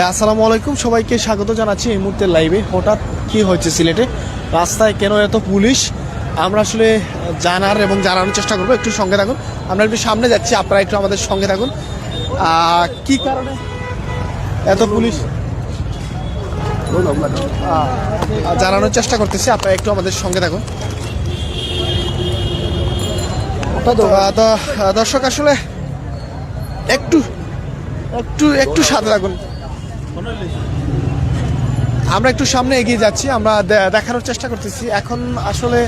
আসসালামু আলাইকুম, সবাইকে স্বাগত জানাচ্ছি এই মুহূর্তে লাইভে হঠাৎ কি হয়েছে সিলেটে? রাস্তায় কেন এত পুলিশ? আমরা আসলে জানার এবং জানানোর চেষ্টা করব, একটু সঙ্গে থাকুন। আমরা একটু সামনে যাচ্ছি, আপনারা একটু আমাদের সঙ্গে থাকুন। কি কারণে এত পুলিশ? জানানোর চেষ্টা করতেছি, আপনারা একটু আমাদের সঙ্গে থাকুন। দর্শক আসলে একটু একটু একটু সাথে থাকুন। আমরা একটু সামনে এগিয়ে যাচ্ছি, আমরা দেখানোর চেষ্টা করতেছি। এখন আসলে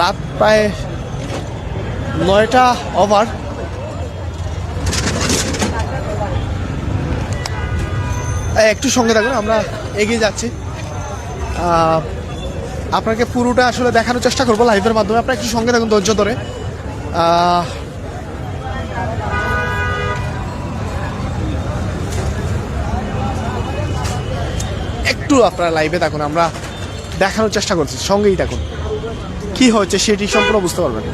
রাত প্রায় নয়টা ওভার একটু সঙ্গে থাকুন, আমরা এগিয়ে যাচ্ছি। আপনাকে পুরোটা আসলে দেখানোর চেষ্টা করব লাইভের মাধ্যমে। আপনারা একটু সঙ্গে থাকুন ধৈর্য ধরে। একটু আপনারা লাইভে থাকুন, আমরা দেখানোর চেষ্টা করছি, সঙ্গেই থাকুন। কি হয়েছে সেটি সম্পূর্ণ বুঝতে পারবেন।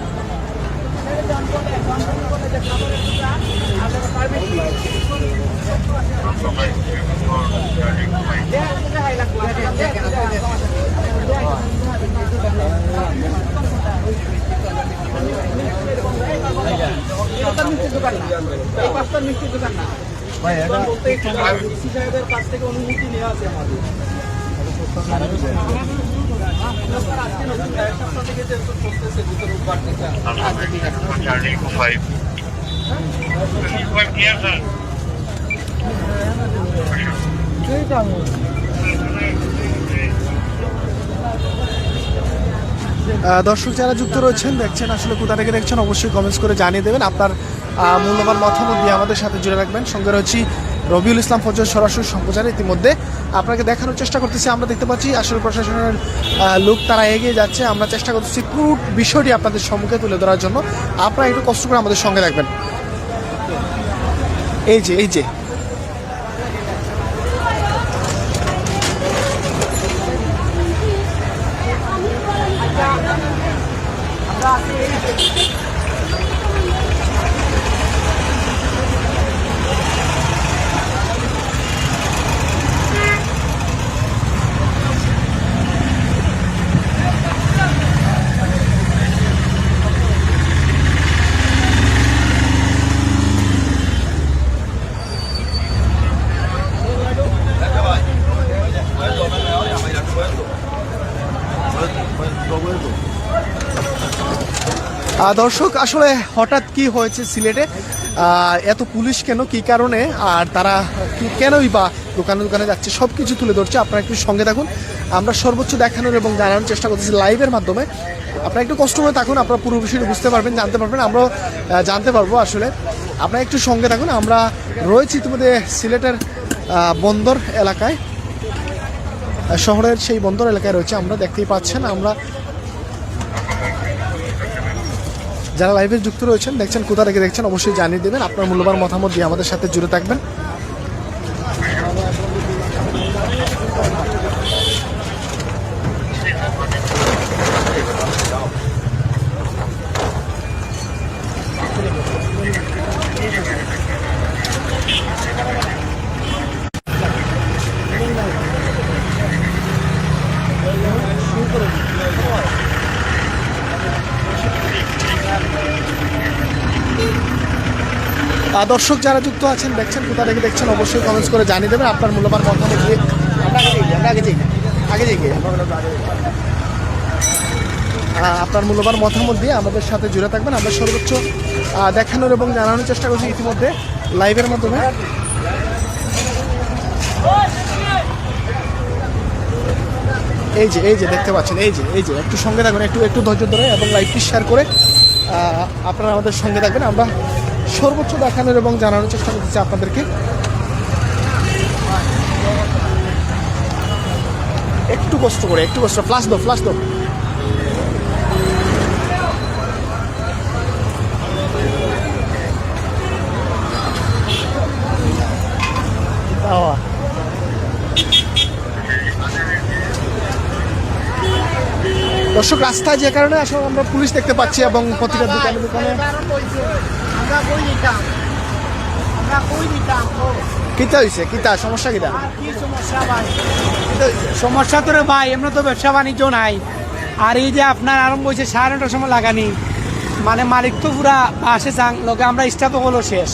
এই পাঁচটার মিষ্টির দোকান না। সাহেবের কাছ থেকে অনুমতি নেওয়া আছে আমাদের। দর্শক যারা যুক্ত রয়েছেন দেখছেন আসলে কোথা থেকে দেখছেন অবশ্যই কমেন্টস করে জানিয়ে দেবেন। আপনার মূল্যবান মতামত দিয়ে আমাদের সাথে জুড়ে রাখবেন। সঙ্গে রয়েছি রবিউল ইসলাম ফজল সরাসরি সম্প্রচারে ইতিমধ্যে। আপনাকে দেখানোর চেষ্টা করতেছি, আমরা দেখতে পাচ্ছি আসলে প্রশাসনের লোক তারা এগিয়ে যাচ্ছে। আমরা চেষ্টা করতেছি পুরো বিষয়টি আপনাদের সম্মুখে তুলে ধরার জন্য। আপনারা একটু কষ্ট করে আমাদের সঙ্গে রাখবেন এই যে এই যে দর্শক, আসলে হঠাৎ কি হয়েছে সিলেটে? এত পুলিশ কেন, কি কারণে? আর তারা কেনই বা দোকানে দোকানে যাচ্ছে সব কিছু তুলে ধরছে। আপনারা একটু সঙ্গে থাকুন। আমরা সর্বোচ্চ দেখানোর এবং জানানোর চেষ্টা করতেছি লাইভের মাধ্যমে। আপনারা একটু কষ্ট করে থাকুন, আপনারা পুরো বিষয়টি বুঝতে পারবেন, জানতে পারবেন। আমরাও জানতে পারব আসলে। আপনারা একটু সঙ্গে থাকুন। আমরা রয়েছি ইতিমধ্যে সিলেটের বন্দর এলাকায়। শহরের সেই বন্দর এলাকায় রয়েছে। আমরা দেখতেই পাচ্ছেন, আমরা যারা লাইভে যুক্ত রয়েছেন, দেখছেন কোথা থেকে দেখছেন, অবশ্যই জানিয়ে দেবেন। আপনার মূল্যবান মতামত দিয়ে আমাদের সাথে জুড়ে থাকবেন। দর্শক যারা যুক্ত আছেন দেখছেন কোথা থেকে দেখছেন অবশ্যই কমেন্টস করে জানিয়ে দেবেন। আপনার মূল্যবান মতামত দিয়ে আমরা আগে যাই, আগে যাই আপনার মূল্যবান মতামত দিয়ে আমাদের সাথে জুড়ে থাকবেন। আমরা সর্বোচ্চ দেখানোর এবং জানানোর চেষ্টা করছি ইতিমধ্যে লাইভের মাধ্যমে। এই যে এই যে দেখতে পাচ্ছেন এই যে এই যে একটু সঙ্গে থাকবেন একটু একটু ধৈর্য ধরে এবং লাইভটি শেয়ার করে আপনারা আমাদের সঙ্গে থাকবেন। আমরা সর্বোচ্চ দেখানোর এবং জানানোর চেষ্টা করতেছি আপনাদেরকে। একটু কষ্ট করে, একটু কষ্ট ফ্লাশ দো ফ্লাশ দো দর্শক, রাস্তায় যে কারণে আসলে আমরা পুলিশ দেখতে পাচ্ছি এবং প্রতিটা দোকানে দোকানে কিতা হয়েছে কিতা? সমস্যা কিতা? সমস্যা তো রে ভাই এমনি তো ব্যবসা বাণিজ্য নাই। আর এই যে আপনার আরম্ভ হয়েছে সাড়ে নটার সময় লাগানি। মানে মালিক তো পুরা বাসে চাং লোকে আমরা স্টাফ হলো শেষ।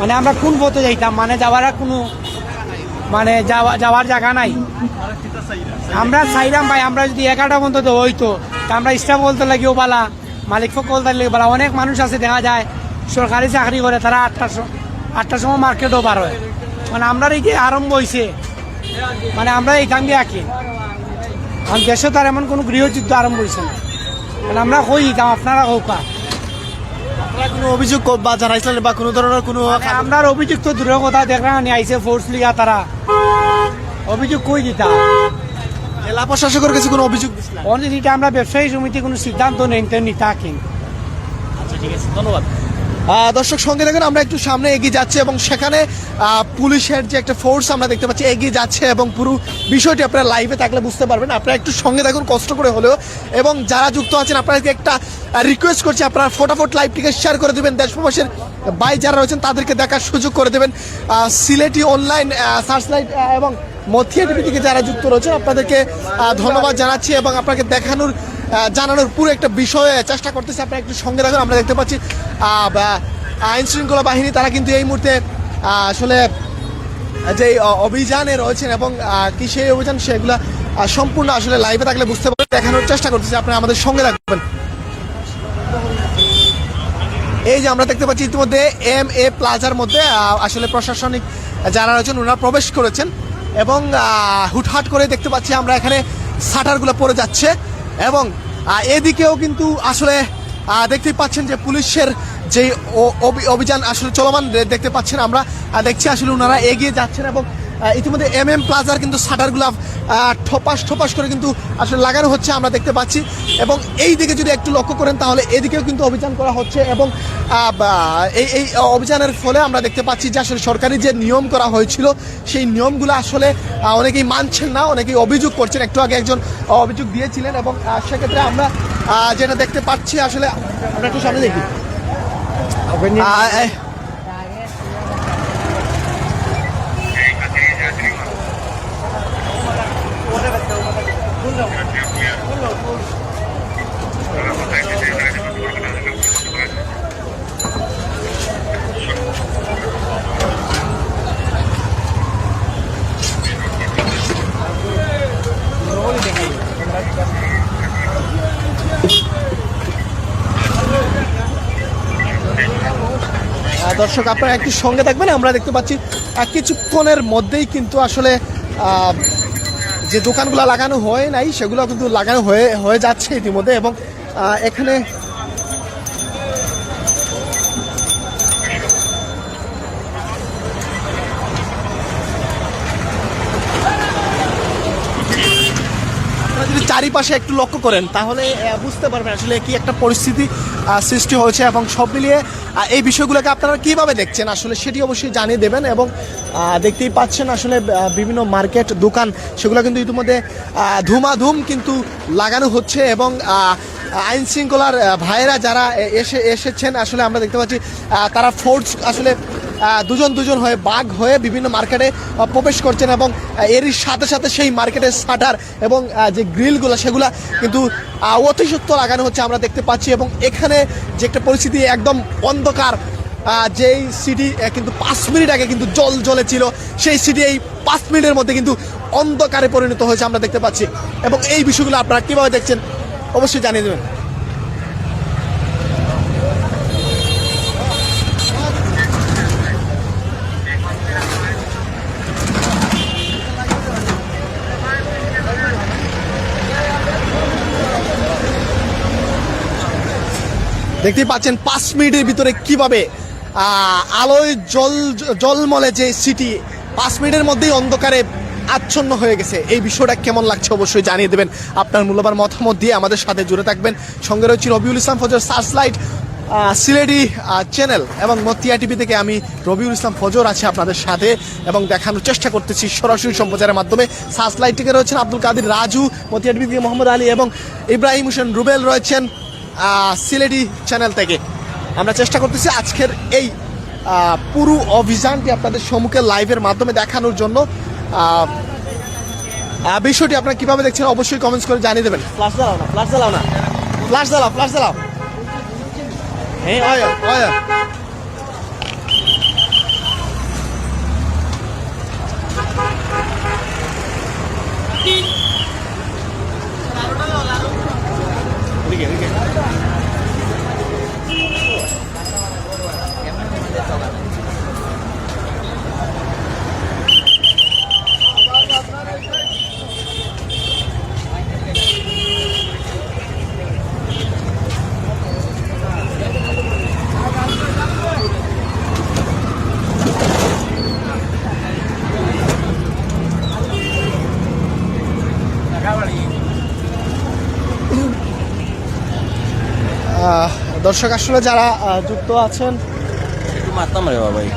মানে আমরা কোন পথে যাইতাম? মানে যাওয়ার কোনো মানে যাওয়া যাওয়ার জায়গা নাই। আমরা চাইলাম ভাই আমরা যদি এগারোটা পর্যন্ত হইতো তা আমরা স্টাফ বলতে লাগিও বালা মালিক ফোক বলতে লাগে বালা অনেক মানুষ আছে দেখা যায়। সরকারি চাকরি করে তারা আটটার আটটার সময় মার্কেটও বার হয়। মানে আমরা এই যে আরম্ভ হয়েছে মানে আমরা এই দিয়ে আঁকি। কারণ দেশে তার এমন কোনো গৃহযুদ্ধ আরম্ভ হয়েছে না। মানে আমরা কই দাম আপনারা হোকা আপনারা কোনো অভিযোগ বা জানাইছিলেন বা কোনো ধরনের কোনো মানে আমরা অভিযুক্ত দূরের কথা দেখলাম নি আইসে ফোর্স লিগা তারা অভিযোগ কই দিতা। জেলা প্রশাসকের কাছে কোনো অভিযোগ অনেক আমরা ব্যবসায়ী সমিতি কোনো সিদ্ধান্ত নেই তেমনি থাকেন আহ, দর্শক সঙ্গে দেখুন আমরা একটু সামনে এগিয়ে যাচ্ছি এবং সেখানে পুলিশের যে একটা ফোর্স আমরা দেখতে পাচ্ছি, এগিয়ে যাচ্ছে এবং পুরো বিষয়টি আপনারা লাইভে থাকলে বুঝতে পারবেন। আপনারা একটু সঙ্গে দেখুন কষ্ট করে হলেও। এবং যারা যুক্ত আছেন, আপনাদেরকে একটা রিকোয়েস্ট করছি, আপনারা ফটাফট লাইভটিকে শেয়ার করে দেবেন। দেশ প্রবাসের ভাই যারা রয়েছেন, তাদেরকে দেখার সুযোগ করে দেবেন। সিলেটি অনলাইন সার্চ লাইট এবং মথিয়া টিভি থেকে যারা যুক্ত রয়েছেন আপনাদেরকে ধন্যবাদ জানাচ্ছি এবং আপনাকে দেখানোর জানানোর পুরো একটা বিষয়ে চেষ্টা করতেছি আপনারা একটু সঙ্গে রাখুন আমরা দেখতে পাচ্ছি আইন শৃঙ্খলা বাহিনী, তারা কিন্তু এই মুহূর্তে আসলে, যে অভিযানে রয়েছেন এবং কি সেই অভিযান সেগুলা সম্পূর্ণ আসলে লাইভে থাকলে বুঝতে পারবেন, দেখানোর চেষ্টা করতেছি। আপনারা আমাদের সঙ্গে রাখবেন এই যে আমরা দেখতে পাচ্ছি, ইতিমধ্যে এম এ প্লাজার মধ্যে আসলে প্রশাসনিক যারা রয়েছেন, ওনারা প্রবেশ করেছেন। এবং হুটহাট করে দেখতে পাচ্ছি আমরা এখানে শাটারগুলো পড়ে যাচ্ছে এবং এদিকেও কিন্তু আসলে দেখতে পাচ্ছেন যে পুলিশের যে অভিযান আসলে চলমান দেখতে পাচ্ছেন আমরা। দেখছি আসলে ওনারা এগিয়ে যাচ্ছেন এবং ইতিমধ্যে এম এম প্লাজার কিন্তু শাটারগুলো ঠোপাস ঠোপাস করে কিন্তু আসলে লাগানো হচ্ছে আমরা দেখতে পাচ্ছি। এবং এই দিকে যদি একটু লক্ষ্য করেন তাহলে এদিকেও কিন্তু অভিযান করা হচ্ছে এবং এই এই অভিযানের ফলে আমরা দেখতে পাচ্ছি যে আসলে সরকারি যে নিয়ম করা হয়েছিল সেই নিয়মগুলো আসলে অনেকেই মানছেন না অনেকেই অভিযোগ করছেন। একটু আগে একজন অভিযোগ দিয়েছিলেন এবং সেক্ষেত্রে আমরা যেটা দেখতে পাচ্ছি আসলে আমরা একটু সামনে দেখি। দর্শক আপনারা একটু সঙ্গে থাকবেন আমরা দেখতে পাচ্ছি কিছুক্ষণের মধ্যেই কিন্তু আসলে যে দোকানগুলো লাগানো হয় নাই, সেগুলো কিন্তু লাগানো হয়ে হয়ে যাচ্ছে ইতিমধ্যে এবং এখানে চারিপাশে একটু লক্ষ্য করেন, তাহলে বুঝতে পারবেন আসলে কি একটা পরিস্থিতি সৃষ্টি হয়েছে এবং সব মিলিয়ে এই বিষয়গুলোকে আপনারা কীভাবে দেখছেন? আসলে সেটি অবশ্যই জানিয়ে দেবেন এবং দেখতেই পাচ্ছেন আসলে বিভিন্ন মার্কেট, দোকান, সেগুলো কিন্তু ইতিমধ্যে ধুমাধুম কিন্তু লাগানো হচ্ছে এবং আইন শৃঙ্খলার ভাইয়েরা যারা এসে, এসেছেন, আসলে আমরা দেখতে পাচ্ছি তারা ফোর্স আসলে দুজন দুজন হয়ে, বাঘ হয়ে বিভিন্ন মার্কেটে প্রবেশ করছেন এবং এরই সাথে সাথে সেই মার্কেটের শাটার এবং যে গ্রিলগুলো সেগুলা কিন্তু অতিসত্ব লাগানো হচ্ছে আমরা দেখতে পাচ্ছি এবং এখানে যে একটা পরিস্থিতি একদম অন্ধকার যেই সিটি কিন্তু পাঁচ মিনিট আগে কিন্তু জল জ্বলে ছিল সেই সিটি এই পাঁচ মিনিটের মধ্যে কিন্তু অন্ধকারে পরিণত হয়েছে আমরা দেখতে পাচ্ছি। এবং এই বিষয়গুলো আপনারা কীভাবে দেখছেন, অবশ্যই জানিয়ে দেবেন। দেখতেই পাচ্ছেন পাঁচ মিনিটের ভিতরে কীভাবে আলোয় জল, জলমলে যে সিটি পাঁচ মিনিটের মধ্যেই অন্ধকারে আচ্ছন্ন হয়ে গেছে। এই বিষয়টা কেমন লাগছে অবশ্যই জানিয়ে দেবেন। আপনার মূল্যবান মতামত দিয়ে আমাদের সাথে জুড়ে থাকবেন। সঙ্গে রয়েছে রবিউল ইসলাম ফজর সার্চ লাইট সিলেডি চ্যানেল এবং মতিয়া টিভি থেকে আমি রবিউল ইসলাম ফজর আছে আপনাদের সাথে এবং দেখানোর চেষ্টা করতেছি সরাসরি সম্প্রচারের মাধ্যমে। সার্চ লাইট থেকে রয়েছেন আব্দুল কাদির রাজু, মতিয়া টিভি থেকে মোহাম্মদ আলী এবং ইব্রাহিম হোসেন রুবেল রয়েছেন। সিলেটি চ্যানেল থেকে। আমরা চেষ্টা করতেছি আজকের এই পুরো অভিযানটি আপনাদের সম্মুখে লাইভের মাধ্যমে দেখানোর জন্য। বিষয়টি আপনারা কীভাবে দেখছেন অবশ্যই কমেন্টস করে জানিয়ে দেবেন। ফ্লাশ জ্বালাও না ফ্লাশ জ্বালাও না। ফ্লাশ জ্বালাও ফ্লাশ জ্বালাও। হ্যাঁ দর্শক আসলে যারা যুক্ত আছেন মারতাম রে ভাই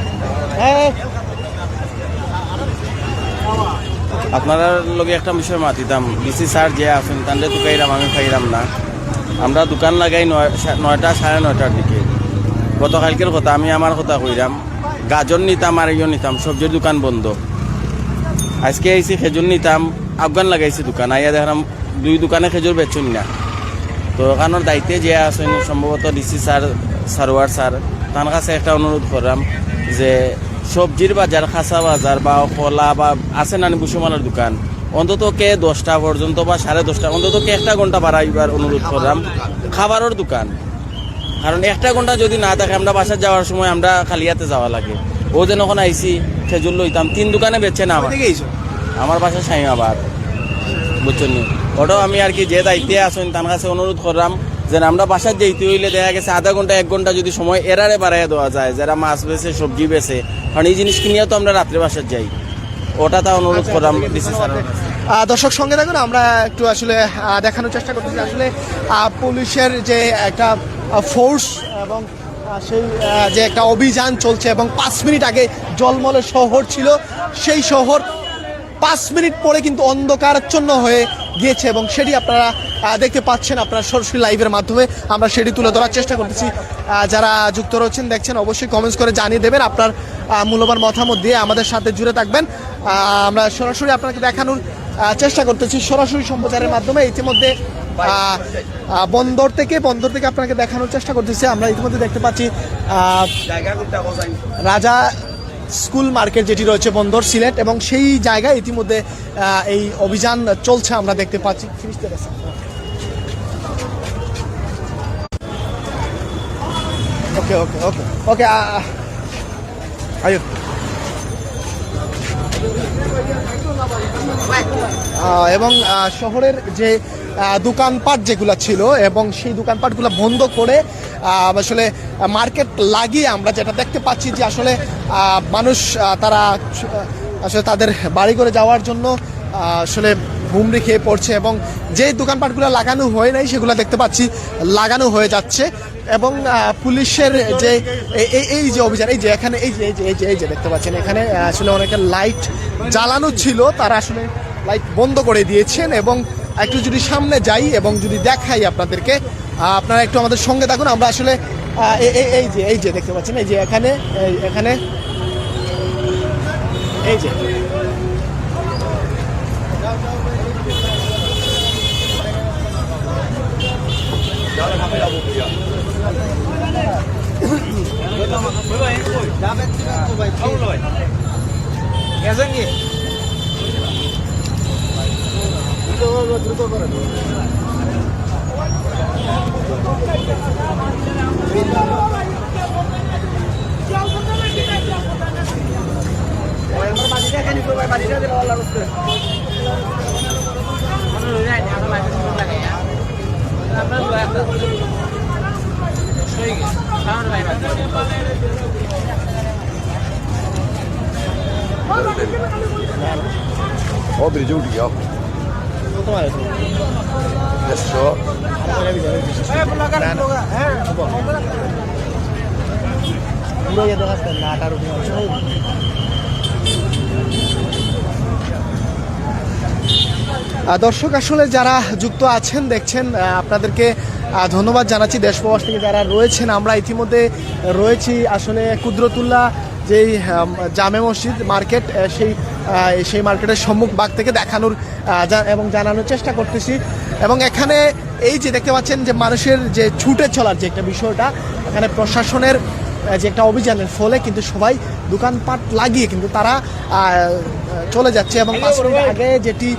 হ্যাঁ। আপনারা লগে একটা বিষয় মাতিতাম। ডিসি স্যার যে আছেন তান্ডে তো খাইরাম আমি খাইরাম না। আমরা দোকান লাগাই নয়টা সাড়ে নয়টার দিকে। গতকালকের কথা আমি আমার কথা কইরাম। গাজর নিতাম আর ইয়ে নিতাম সবজির দোকান বন্ধ। আজকে আইসি খেজুর নিতাম আফগান লাগাইছি দোকান। আইয়া দেখলাম দুই দোকানে খেজুর বেচুন না। তো ওখানোর দায়িত্বে যে আছেন সম্ভবত ডিসি স্যার সারোয়ার স্যার তার কাছে একটা অনুরোধ করলাম যে সবজির বাজার খাসা বাজার বা কলা বা আছে নানি বুসুমালের দোকান অন্তত কে দশটা পর্যন্ত বা সাড়ে দশটা অন্তত কে একটা ঘণ্টা বাড়াইবার অনুরোধ করলাম খাবারের দোকান কারণ একটা ঘণ্টা যদি না থাকে আমরা বাসার যাওয়ার সময় আমরা খালিয়াতে যাওয়া লাগে। ও যেন ওখানে আইসি খেজুর লইতাম তিন দোকানে বেচছে না আমার আমার বাসা সাইমাবাদ বুঝছেন নি? ওটাও আমি আর কি, যে দায়িত্বে আসেন তার কাছে অনুরোধ করলাম যে আমরা বাসার যেতে হইলে দেখা গেছে, আধা ঘণ্টা এক ঘণ্টা যদি সময় এরারে বাড়াইয়া দেওয়া যায় যারা মাছ বেছে সবজি বেছে কারণ এই জিনিস কিনিয়া তো আমরা রাত্রে বাসার যাই। ওটা তা অনুরোধ করলাম দর্শক সঙ্গে থাকুন, আমরা একটু আসলে দেখানোর চেষ্টা করতেছি। আসলে পুলিশের যে একটা ফোর্স এবং সেই যে একটা অভিযান চলছে এবং পাঁচ মিনিট আগে জলমলে শহর ছিল, সেই শহর পাঁচ মিনিট পরে কিন্তু অন্ধকারাচ্ছন্ন হয়ে গিয়েছে এবং সেটি আপনারা দেখতে পাচ্ছেন আপনারা সরাসরি লাইভের মাধ্যমে। আমরা সেটি তুলে ধরার চেষ্টা করতেছি। যারা যুক্ত রয়েছেন, দেখছেন, অবশ্যই কমেন্টস করে জানিয়ে দেবেন। আপনার মূল্যবান মতামত দিয়ে আমাদের সাথে জুড়ে থাকবেন। আমরা সরাসরি আপনাকে দেখানোর চেষ্টা করতেছি সরাসরি সম্প্রচারের মাধ্যমে। ইতিমধ্যে বন্দর থেকে বন্দর থেকে আপনাকে দেখানোর চেষ্টা করতেছি। আমরা ইতিমধ্যে দেখতে পাচ্ছি রাজা স্কুল মার্কেট যেটি রয়েছে বন্দর, সিলেট, এবং সেই জায়গায় ইতিমধ্যে এই অভিযান চলছে, আমরা দেখতে পাচ্ছি। ওকে ওকে ওকে ওকে আয়ো এবং শহরের যে দোকানপাট যেগুলো ছিল এবং সেই দোকানপাটগুলো বন্ধ করে আসলে মার্কেট লাগিয়ে আমরা যেটা দেখতে পাচ্ছি যে আসলে মানুষ তারা আসলে তাদের বাড়ি করে যাওয়ার জন্য আসলে হুমড়ি খেয়ে পড়ছে এবং যে দোকানপাটগুলো লাগানো হয় নাই সেগুলো দেখতে পাচ্ছি, লাগানো হয়ে যাচ্ছে। এবং পুলিশের যে এই- যে অভিযান, এই যে, এখানে এই যে এই যে এই যে এই যে দেখতে পাচ্ছেন, এখানে আসলে অনেকের লাইট জ্বালানো ছিল, তারা আসলে লাইট বন্ধ করে দিয়েছেন এবং একটু যদি সামনে যাই এবং যদি দেখাই আপনাদেরকে আপনারা একটু আমাদের সঙ্গে থাকুন, আমরা আসলে এই- যে, এই যে দেখতে পাচ্ছেন, এই যে এখানে এখানে, এই যে। Yazan ki. Dur dur dur dur dur. Oh. Adesso? আহ, দর্শক আসলে যারা যুক্ত আছেন দেখছেন আপনাদেরকে ধন্যবাদ জানাচ্ছি। দেশ প্রবাস থেকে যারা রয়েছেন আমরা ইতিমধ্যে রয়েছি আসলে কুদরতুল্লাহ যেই জামে মসজিদ মার্কেট সেই সেই মার্কেটের সম্মুখ বাগ থেকে দেখানোর এবং জানানোর চেষ্টা করতেছি। এবং এখানে এই যে দেখতে পাচ্ছেন যে মানুষের যে ছুটে চলার যে একটা বিষয়টা, এখানে প্রশাসনের যে একটা অভিযানের ফলে কিন্তু সবাই দোকানপাট লাগিয়ে কিন্তু তারা চলে যাচ্ছে। এবং পাঁচ মিনিট আগে যেটি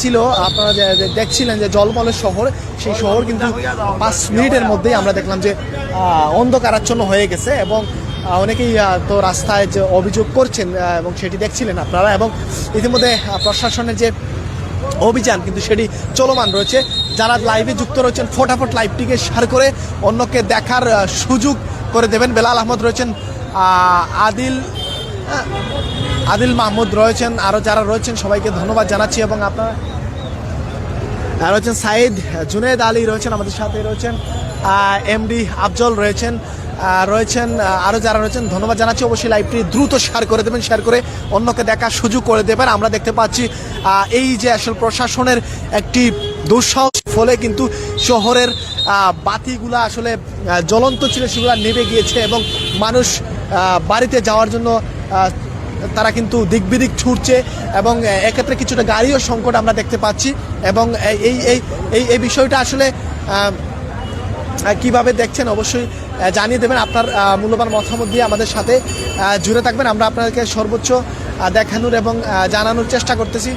ছিল, আপনারা দেখছিলেন যে জলমলের শহর, সেই শহর কিন্তু পাঁচ মিনিটের মধ্যেই আমরা দেখলাম যে অন্ধকারাচ্ছন্ন হয়ে গেছে। এবং অনেকেই তো রাস্তায় যে অভিযোগ করছেন এবং সেটি দেখছিলেন আপনারা, এবং ইতিমধ্যে প্রশাসনের যে অভিযান, কিন্তু সেটি চলমান রয়েছে। যারা লাইভে যুক্ত রয়েছেন, ফটাফট লাইভটিকে শেয়ার করে অন্যকে দেখার সুযোগ করে দেবেন। বেলাল আহমদ রয়েছেন আদিল আদিল মাহমুদ রয়েছেন আরও যারা রয়েছেন, সবাইকে ধন্যবাদ জানাচ্ছি, এবং আপনারা রয়েছেন সাইদ, জুনেদ আলী রয়েছেন আমাদের সাথে রয়েছেন এমডি আফজল রয়েছেন রয়েছেন আরও যারা রয়েছেন, ধন্যবাদ জানাচ্ছি। অবশ্যই লাইভটি দ্রুত শেয়ার করে দেবেন শেয়ার করে অন্যকে দেখার সুযোগ করে দেবেন। আমরা দেখতে পাচ্ছি এই যে আসল প্রশাসনের একটি দুঃসাহস, ফলে কিন্তু শহরের বাতিগুলা আসলে জ্বলন্ত ছিল, সেগুলো নেমে গিয়েছে এবং মানুষ বাড়িতে যাওয়ার জন্য তারা কিন্তু দিক বিদিক ছুটছে এবং এক্ষেত্রে কিছুটা গাড়িও সংকট আমরা দেখতে পাচ্ছি এবং এই এই এই বিষয়টা আসলে কীভাবে দেখছেন? অবশ্যই জানিয়ে দেবেন আপনার মূল্যবান মতামত দিয়ে আমাদের সাথে জুড়ে থাকবেন। আমরা আপনাদেরকে সর্বোচ্চ দেখানোর এবং জানানোর চেষ্টা করতেছি।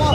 আহ,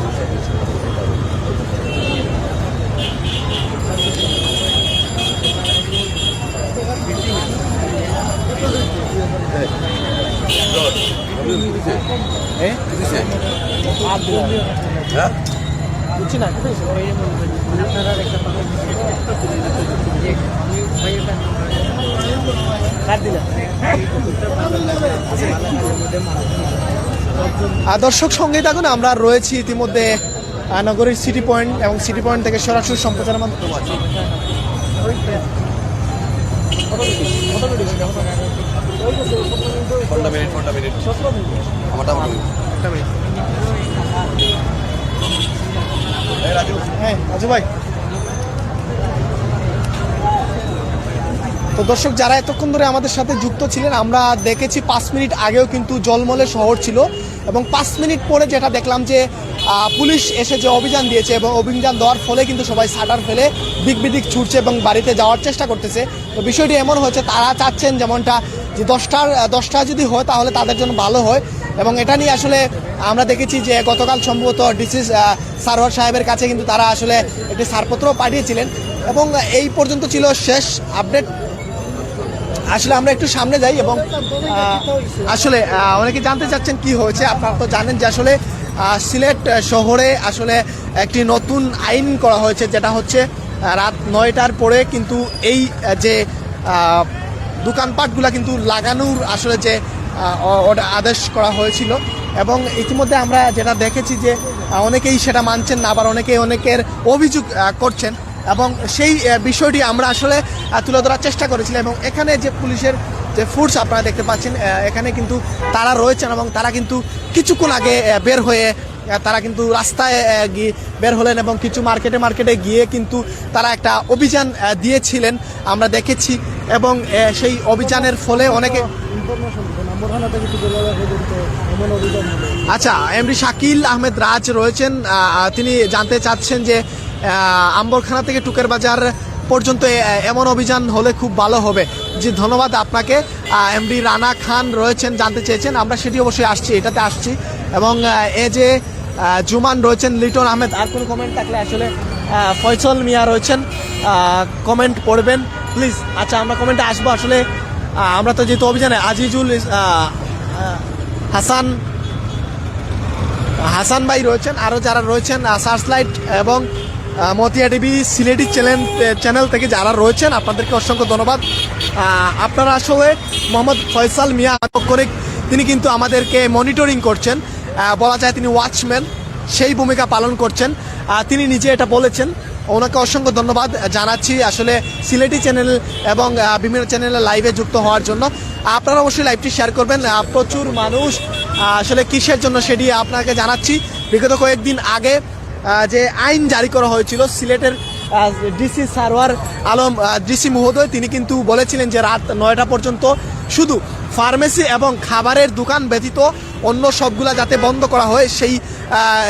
দর্শক সঙ্গে থাকুন আমরা রয়েছি ইতিমধ্যে নগরীর সিটি পয়েন্ট এবং সিটি পয়েন্ট থেকে সরাসরি সম্প্রচারের মাধ্যমে। হ্যাঁ রাজু ভাই। তো দর্শক যারা এতক্ষণ ধরে আমাদের সাথে যুক্ত ছিলেন আমরা দেখেছি পাঁচ মিনিট আগেও কিন্তু জলমলে শহর ছিল। এবং পাঁচ মিনিট পরে যেটা দেখলাম যে পুলিশ এসে যে অভিযান দিয়েছে এবং অভিযান দেওয়ার ফলে কিন্তু সবাই সাটার ফেলে দিক বিদিক ছুটছে এবং বাড়িতে যাওয়ার চেষ্টা করতেছে। তো বিষয়টি এমন হয়েছে, তারা চাচ্ছেন যেমনটা যে দশটার দশটা যদি হয় তাহলে তাদের জন্য ভালো হয়। এবং এটা নিয়ে আসলে আমরা দেখেছি যে গতকাল সম্ভবত ডিসি সারোয়ার সাহেবের কাছে কিন্তু তারা আসলে একটি ছাড়পত্র পাঠিয়েছিলেন। এবং এই পর্যন্ত ছিল শেষ আপডেট। আসলে আমরা একটু সামনে যাই এবং আসলে অনেকে জানতে চাচ্ছেন কি হয়েছে। আপনারা তো জানেন যে আসলে সিলেট শহরে আসলে একটি নতুন আইন করা হয়েছে, যেটা হচ্ছে রাত নয়টার পরে কিন্তু এই যে দোকানপাটগুলা কিন্তু লাগানোর আসলে যে আদেশ করা হয়েছিল। এবং ইতিমধ্যে আমরা যেটা দেখেছি যে অনেকেই সেটা মানছেন না, আবার অনেকেই অনেকের অভিযোগ করছেন। এবং সেই বিষয়টি আমরা আসলে তুলে ধরার চেষ্টা করেছিলাম এবং এখানে যে পুলিশের যে ফোর্স আপনারা দেখতে পাচ্ছেন এখানে কিন্তু তারা রয়েছেন এবং তারা কিন্তু কিছুক্ষণ আগে বের হয়ে তারা কিন্তু রাস্তায় গিয়ে বের হলেন এবং কিছু মার্কেটে মার্কেটে গিয়ে কিন্তু তারা একটা অভিযান দিয়েছিলেন। আমরা দেখেছি এবং সেই অভিযানের ফলে অনেকে আচ্ছা এমডি শাকিল আহমেদ রাজ রয়েছেন তিনি জানতে চাচ্ছেন যে আম্বরখানা থেকে টুকের বাজার পর্যন্ত এমন অভিযান হলে খুব ভালো হবে। জি, ধন্যবাদ আপনাকে। এমডি রানা খান রয়েছেন, জানতে চেয়েছেন। আমরা সেটি অবশ্যই আসছি, এটাতে আসছি। এবং এ যে জুমান রয়েছেন, লিটন আহমেদ। আর কোনো কমেন্ট থাকলে আসলে ফয়সল মিয়া রয়েছেন। কমেন্ট পড়বেন। প্লিজ আচ্ছা আমরা কমেন্টে আসব আসলে। আমরা তো যেহেতু অভিযানে, আজিজুল হাসান হাসান ভাই রয়েছেন। আরও যারা রয়েছেন সার্চ লাইট এবং Motia TV, Sylheti channel channel থেকে যারা রয়েছেন, আপনাদেরকে অসংখ্য ধন্যবাদ। আপনারা আসলে মোহাম্মদ ফয়সাল মিয়া আটক করে তিনি কিন্তু আমাদেরকে মনিটরিং করছেন। বলা যায় তিনি ওয়াচম্যান সেই ভূমিকা পালন করছেন। তিনি নিজে এটা বলেছেন। ওনাকে অসংখ্য ধন্যবাদ জানাচ্ছি আসলে সিলেটি চ্যানেল এবং বিভিন্ন চ্যানেলে লাইভে যুক্ত হওয়ার জন্য। আপনারা অবশ্যই লাইভটি শেয়ার করবেন। প্রচুর মানুষ আসলে কিসের জন্য সেটি আপনাকে জানাচ্ছি। বিগত কয়েকদিন আগে যে আইন জারি করা হয়েছিল, সিলেটের ডিসি সারওয়ার আলম ডিসি মহোদয়, তিনি কিন্তু বলেছিলেন যে রাত নয়টা পর্যন্ত শুধু ফার্মেসি এবং খাবারের দোকান ব্যতীত অন্য সবগুলা যাতে বন্ধ করা হয়, সেই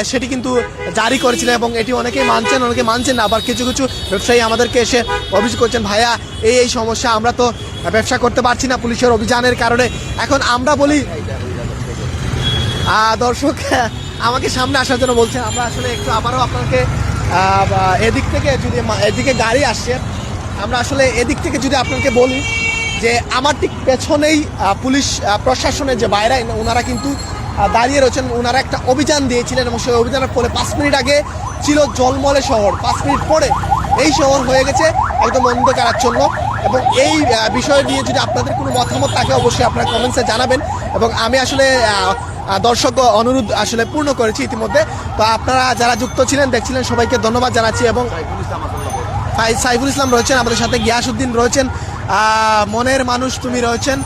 সেটি কিন্তু জারি করেছিলেন এবং এটি অনেকেই মানছেন অনেকে মানছেন না। আবার কিছু কিছু ব্যবসায়ী আমাদেরকে এসে অভিযোগ করছেন, ভাইয়া, এই এই সমস্যা আমরা তো ব্যবসা করতে পারছি না পুলিশের অভিযানের কারণে। এখন আমরা বলি দর্শক আমাকে সামনে আসার জন্য বলছেন আমরা আসলে একটু আবারও আপনাকে এদিক থেকে যদি এদিকে গাড়ি আসছে, আমরা আসলে এদিক থেকে যদি আপনাকে বলি যে আমার ঠিক পেছনেই পুলিশ প্রশাসনের যে বাইরে, ওনারা কিন্তু দাঁড়িয়ে রয়েছেন, ওনারা একটা অভিযান দিয়েছিলেন এবং সেই অভিযানের পরে পাঁচ মিনিট আগে ছিল জলমলে শহর। পাঁচ মিনিট পরে এই শহর হয়ে গেছে একদম অন্ধকারাচ্ছন্ন এবং এই বিষয় নিয়ে যদি আপনাদের কোনো মতামত থাকে, অবশ্যই আপনারা কমেন্টসে জানাবেন এবং আমি আসলে দর্শক অনুরোধ আসলে পূর্ণ করেছি ইতিমধ্যে। তো আপনারা যারা যুক্ত ছিলেন, দেখছিলেন, সবাইকে ধন্যবাদ জানাচ্ছি এবং সাইফুল ইসলাম রয়েছেন, আমাদের সাথে গিয়াসুদ্দিন রয়েছেন মনের মানুষ তুমি রয়েছেন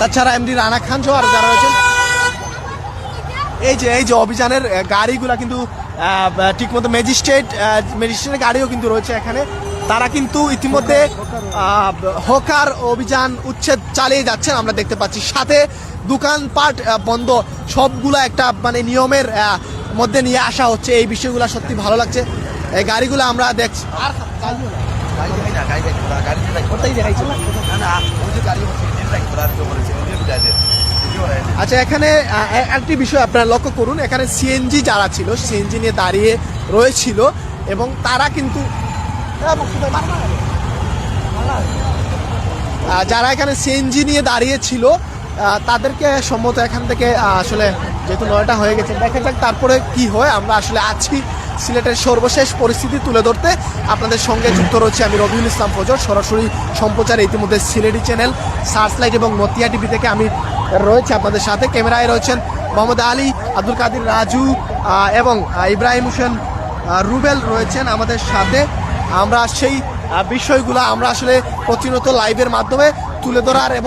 তাছাড়া এমডি রানা খান সহ যারা রয়েছেন। এই যে এই যে অভিযানের গাড়িগুলা কিন্তু ঠিকমতো ম্যাজিস্ট্রেট ম্যাজিস্ট্রেটের গাড়িও কিন্তু রয়েছে এখানে। তারা কিন্তু ইতিমধ্যে হকার অভিযান উচ্ছেদ চালিয়ে যাচ্ছেন। আমরা দেখতে পাচ্ছি সাথে দোকানপাট বন্ধ। সবগুলা একটা মানে নিয়মের মধ্যে নিয়ে আসা হচ্ছে। এই বিষয়গুলো সত্যি ভালো লাগছে। এই গাড়িগুলো আমরা দেখছি? আচ্ছা এখানে একটি বিষয় আপনারা লক্ষ্য করুন। এখানে সিএনজি যারা ছিল সিএনজি নিয়ে দাঁড়িয়ে রয়েছিল এবং তারা কিন্তু যারা এখানে সিএনজি নিয়ে দাঁড়িয়ে ছিল আহ, তাদেরকে সম্মত এখান থেকে আসলে যেহেতু নয়টা হয়ে গেছে দেখা যাক তারপরে কি হয়। আমরা আসলে আছি সিলেটের সর্বশেষ পরিস্থিতি তুলে ধরতে। আপনাদের সঙ্গে যুক্ত রয়েছে আমি রবিউল ইসলাম ফজর সরাসরি সম্প্রচার ইতিমধ্যে সিলেটি চ্যানেল সার্চ লাইট এবং মতিয়া টিভি থেকে আমি রয়েছে আপনাদের সাথে। ক্যামেরায় রয়েছেন মোহাম্মদ আলী আব্দুল কাদির রাজু এবং ইব্রাহিম হোসেন রুবেল রয়েছেন আমাদের সাথে। আমরা সেই বিষয়গুলো আমরা আসলে প্রতিনিয়ত লাইভের মাধ্যমে তুলে ধরার